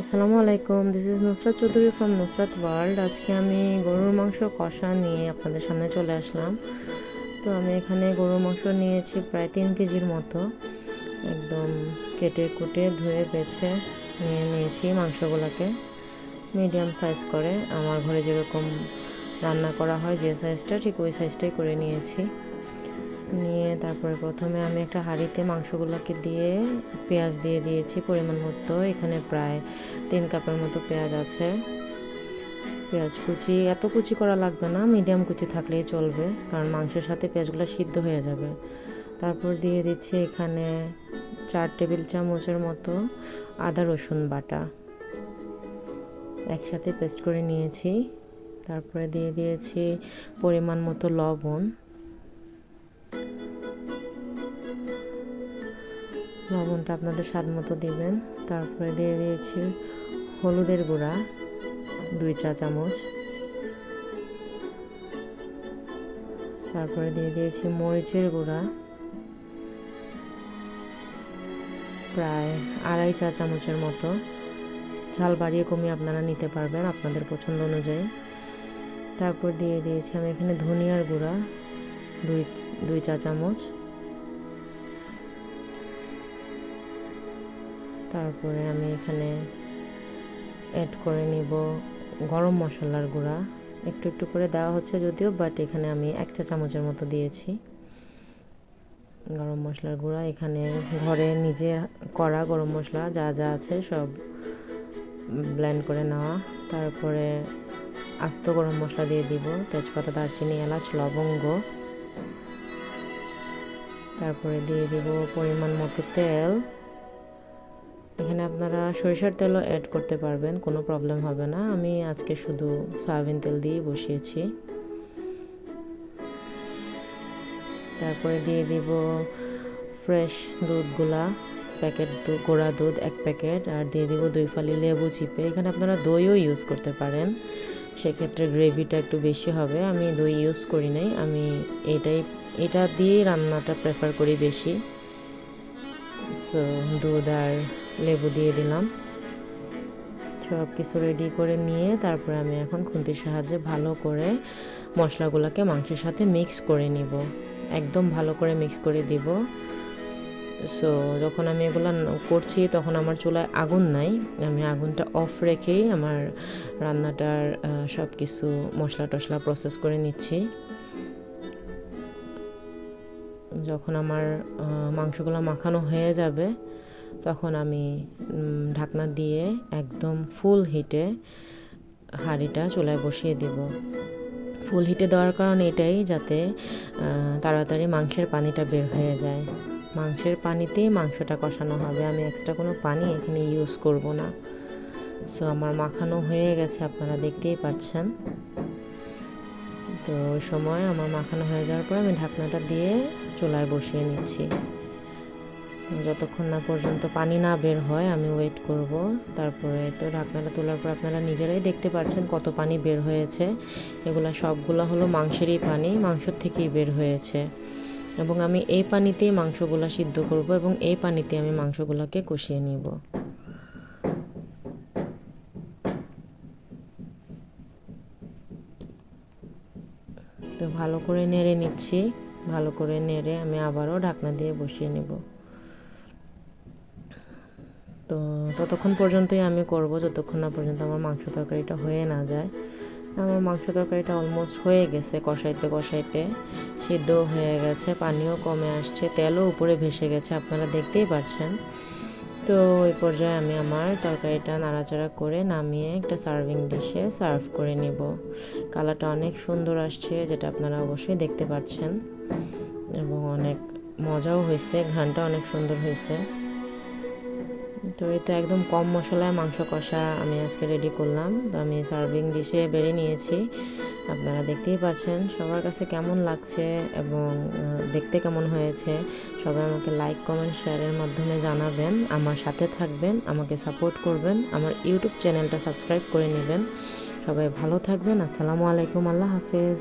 আসসালামু আলাইকুম this is Nusrat Chowdhury from Nusrat world আজকে আমি গরুর মাংস কষা নিয়ে আপনাদের সামনে চলে আসলাম। তো আমি এখানে গরুর মাংস নিয়েছি প্রায় তিন কেজির মতো। একদম কেটে কুটে ধুয়ে বেছে নিয়ে নিয়েছি মাংসগুলোকে। মিডিয়াম সাইজ করে। আমার ঘরে যেরকম রান্না করা হয় যে সাইজটা ঠিক ওই সাইজটাই করে নিয়েছি। নিয়ে তারপরে প্রথমে আমি একটা হাঁড়িতে মাংসগুলোকে দিয়ে পেঁয়াজ দিয়ে দিয়েছি, পরিমাণ মতো। এখানে প্রায় তিন কাপের মতো পেঁয়াজ আছে। পেঁয়াজ কুচি, এত কুচি করা লাগবে না, মিডিয়াম কুচি থাকলেই চলবে, কারণ মাংসের সাথে পেঁয়াজগুলো সিদ্ধ হয়ে যাবে। তারপর দিয়ে দিচ্ছি এখানে চার টেবিল চামচের মতো আদা রসুন বাটা। একসাথে পেস্ট করে নিয়েছি। তারপরে দিয়ে দিয়েছি পরিমাণ মতো লবণ। লবণটা আপনাদের স্বাদ মতো দিবেন। তারপরে দিয়ে দিয়েছি হলুদের গুঁড়া, দুই চা চামচ। তারপরে দিয়ে দিয়েছি মরিচের গুঁড়া, প্রায় আড়াই চা চামচের মতো। ঝাল বাড়িয়ে কমিয়ে আপনারা নিতে পারবেন আপনাদের পছন্দ অনুযায়ী। তারপর দিয়ে দিয়েছি আমি এখানে ধনিয়ার গুঁড়া, দুই দুই চা চামচ। তারপরে আমি এখানে অ্যাড করে নিব গরম মশলার গুঁড়া। একটু একটু করে দেওয়া হচ্ছে যদিও বাট এখানে আমি এক চা চামচের মতো দিয়েছি। গরম মশলার গুঁড়া, এখানে ঘরে নিজে করা গরম মশলা যা যা আছে সব ব্লেন্ড করে নেওয়া। তারপরে আস্ত গরম মশলা দিয়ে দিব, তেজপাতা, দারচিনি, এলাচ, লবঙ্গ। তারপরে দিয়ে দিব পরিমাণ মতো তেল। আপনারা সরিষার তেলও অ্যাড করতে পারবেন, কোনো প্রবলেম হবে না। আমি আজকে শুধু সয়াবিন তেল দিয়ে বসিয়েছি। তারপরে দিয়ে দিব ফ্রেশ দুধগুলা প্যাকেট গোড়া দুধ এক প্যাকেট আর দিয়ে দিব দুই ফালি লেবু চিপে। এখানে আপনারা দইও ইউজ করতে পারেন, সেক্ষেত্রে গ্রেভিটা একটু বেশি হবে। আমি দই ইউজ করি নাই, আমি এটাই, এটা দিয়েই রান্নাটা প্রেফার করি বেশি। সো দুধ আর লেবু দিয়ে দিলাম। সব কিছু রেডি করে নিয়ে তারপরে আমি এখন খুন্তির সাহায্যে ভালো করে মশলাগুলোকে মাংসের সাথে মিক্স করে নিব। একদম ভালো করে মিক্স করে দিব। সো যখন আমি এগুলো করছি, তখন আমার চুলায় আগুন নাই। আমি আগুনটা অফ রেখেই আমার রান্নাটার সব কিছু মশলা টশলা প্রসেস করে নিচ্ছি। যখন আমার মাংসগুলো মাখানো হয়ে যাবে, তখন আমি ঢাকনা দিয়ে একদম ফুল হিটে হাঁড়িটা চুলায় বসিয়ে দেব। ফুল হিটে দেওয়ার কারণ এটাই যাতে তাড়াতাড়ি মাংসের পানিটা বের হয়ে যায়। মাংসের পানিতেই মাংসটা কষানো হবে। আমি এক্সট্রা কোনো পানি এখানে ইউজ করব না। সো আমার মাখানো হয়ে গেছে, আপনারা দেখতেই পাচ্ছেন তো ওই সময় আমার মাখানো হয়ে যাওয়ার পর আমি ঢাকনাটা দিয়ে চুলায় বসিয়ে নিচ্ছি। যতক্ষণ না পর্যন্ত পানি না বের হয়, আমি ওয়েট করব। তারপরে তো ঢাকনাটা তোলার পর আপনারা নিজেরাই দেখতে পাচ্ছেন কত পানি বের হয়েছে। এগুলো সবগুলো হলো মাংসেরই পানি মাংসর থেকেই বের হয়েছে। এবং আমি এই পানিতেই মাংসগুলো সিদ্ধ করব এবং এই পানিতে আমি মাংসগুলোকে কষিয়ে নিব। তো ভালো করে নেড়ে নিচ্ছি। ভালো করে নেড়ে আমি আবারও ঢাকনা দিয়ে বসিয়ে নেব। তো ততক্ষণ পর্যন্তই আমি করব, যতক্ষণ না পর্যন্ত আমার মাংস তরকারিটা হয়ে না যায়। আমার মাংস তরকারিটা অলমোস্ট হয়ে গেছে কষাইতে কষাইতে। সিদ্ধ হয়ে গেছে, পানিও কমে আসছে, তেলও উপরে ভেসে গেছে, আপনারা দেখতেই পাচ্ছেন তো ওই পর্যায়ে আমি আমার তরকারিটা নাড়াচাড়া করে নামিয়ে একটা সার্ভিং ডিশে সার্ভ করে নেব। কালারটা অনেক সুন্দর আসছে, যেটা আপনারা অবশ্যই দেখতে পাচ্ছেন। এবং অনেক মজাও হয়েছে ঘ্রানটা অনেক সুন্দর হয়েছে। তো এটা একদম কম মশলায় মাংস কষা আমি আজকে রেডি করলাম। তো আমি সার্ভিং ডিশে বেড়ে নিয়েছি। আপনারা দেখতেই পাচ্ছেন, সবার কাছে কেমন লাগছে এবং দেখতে কেমন হয়েছে, সবাই আমাকে লাইক কমেন্ট শেয়ারের মাধ্যমে জানাবেন। আমার সাথে থাকবেন, আমাকে সাপোর্ট করবেন, আমার ইউটিউব চ্যানেলটা সাবস্ক্রাইব করে নেবেন। সবাই ভালো থাকবেন, আসসালামু আলাইকুম, আল্লাহ হাফেজ।